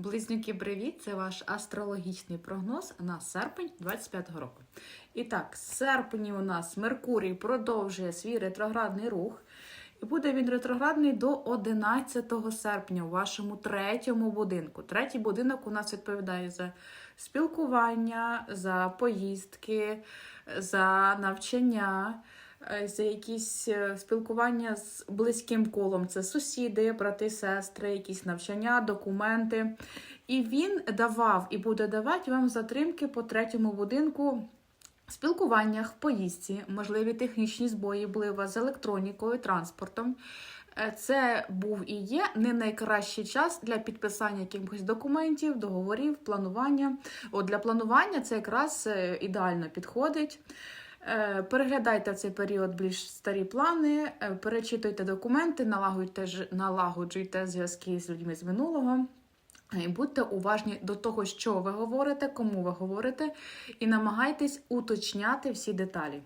Близнюки, привіт! Це ваш астрологічний прогноз на серпень 25-го року. І так, з серпні у нас Меркурій продовжує свій ретроградний рух. І буде він ретроградний до 11 серпня у вашому третьому будинку. Третій будинок у нас відповідає за спілкування, за поїздки, за навчання, за якісь е, спілкування з близьким колом. Це сусіди, брати, сестри, якісь навчання, документи. І він давав і буде давати вам затримки по третьому будинку. Спілкуваннях, поїздці, можливі технічні збої вас з електронікою, транспортом. Е, Це був і є не найкращий час для підписання якихось документів, договорів, планування. От Для планування це якраз е, ідеально підходить. Е, Переглядайте в цей період більш старі плани, е, перечитуйте документи, налагоджуйте, налагоджуйте зв'язки з людьми з минулого. І будьте уважні до того, що ви говорите, кому ви говорите, і намагайтесь уточняти всі деталі.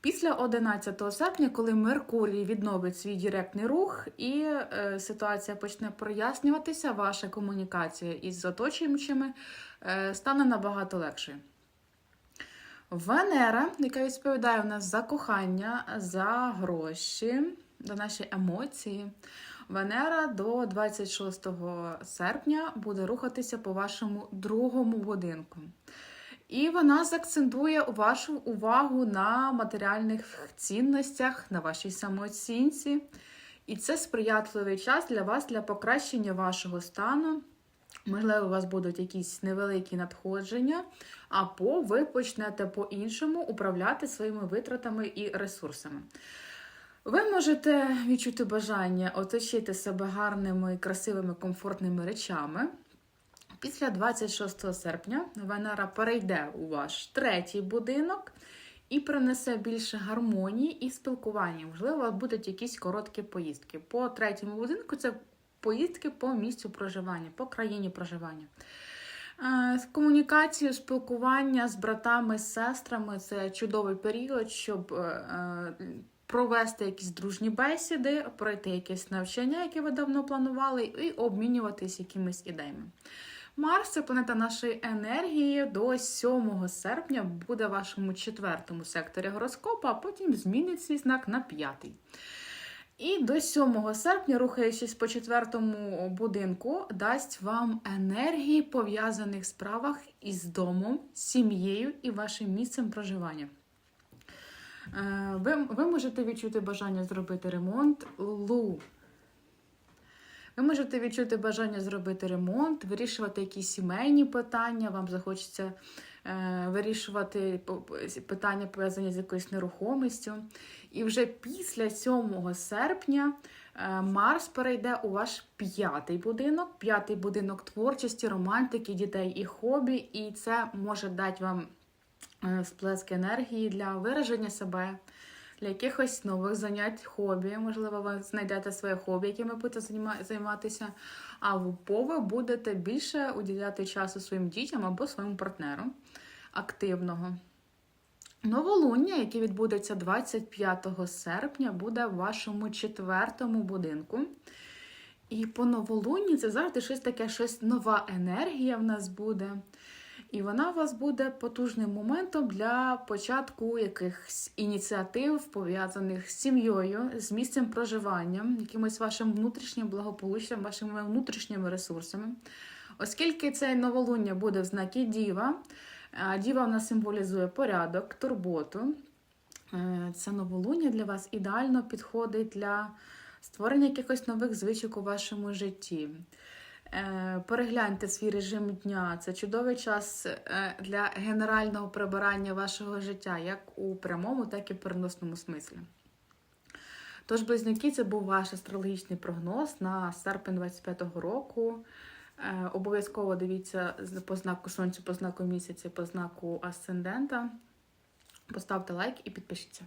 Після 11 серпня, коли Меркурій відновить свій директний рух і е, ситуація почне прояснюватися, ваша комунікація із оточуючими е, стане набагато легшою. Венера, яка відповідає у нас за кохання, за гроші, за наші емоції. Венера до 26 серпня буде рухатися по вашому другому будинку. І вона заакцентує вашу увагу на матеріальних цінностях, на вашій самооцінці. І це сприятливий час для вас для покращення вашого стану. Можливо, у вас будуть якісь невеликі надходження, або ви почнете по-іншому управляти своїми витратами і ресурсами. Ви можете відчути бажання оточити себе гарними, красивими, комфортними речами. Після 26 серпня Венера перейде у ваш третій будинок і принесе більше гармонії і спілкування. Можливо, будуть якісь короткі поїздки. По третьому будинку це поїздки по місцю проживання, по країні проживання. Е, Комунікацію, спілкування з братами, з сестрами це чудовий період, щоб е, е, провести якісь дружні бесіди, пройти якесь навчання, яке ви давно планували, і обмінюватись якимись ідеями. Марс це планета нашої енергії до 7 серпня буде в вашому четвертому секторі гороскопу, а потім змінить свій знак на п'ятий. І до 7 серпня, рухаючись по четвертому будинку, дасть вам енергії пов'язаних справах із домом, сім'єю і вашим місцем проживання. Е, Ви, ви можете відчути бажання зробити ремонт лу. Ви можете відчути бажання зробити ремонт, вирішувати якісь сімейні питання, вам захочеться е, вирішувати питання, пов'язані з якоюсь нерухомістю. І вже після 7 серпня е, Марс перейде у ваш п'ятий будинок, п'ятий будинок творчості, романтики, дітей і хобі, і це може дати вам е, сплеск енергії для вираження себе, для якихось нових занять, хобі. Можливо, ви знайдете своє хобі, яким ви будете займа- займатися, або ви будете більше уділяти часу своїм дітям або своєму партнеру активного. Новолуння, яке відбудеться 25 серпня, буде в вашому четвертому будинку. І по новолунні це завжди щось таке, щось нова енергія в нас буде. І вона у вас буде потужним моментом для початку якихось ініціатив, пов'язаних з сім'єю, з місцем проживання, якимось вашим внутрішнім благополуччям, вашими внутрішніми ресурсами. Оскільки це новолуння буде в знакі Діва, Діва вона символізує порядок, турботу. Е, Це новолуння для вас ідеально підходить для створення якихось нових звичок у вашому житті. Е, Перегляньте свій режим дня. Це чудовий час е, для генерального прибирання вашого життя, як у прямому, так і переносному смислі. Тож, близнюки, це був ваш астрологічний прогноз на серпень 25-го року. Е, Обов'язково дивіться по знаку сонця, по знаку місяця, по знаку асцендента. Поставте лайк і підпишіться.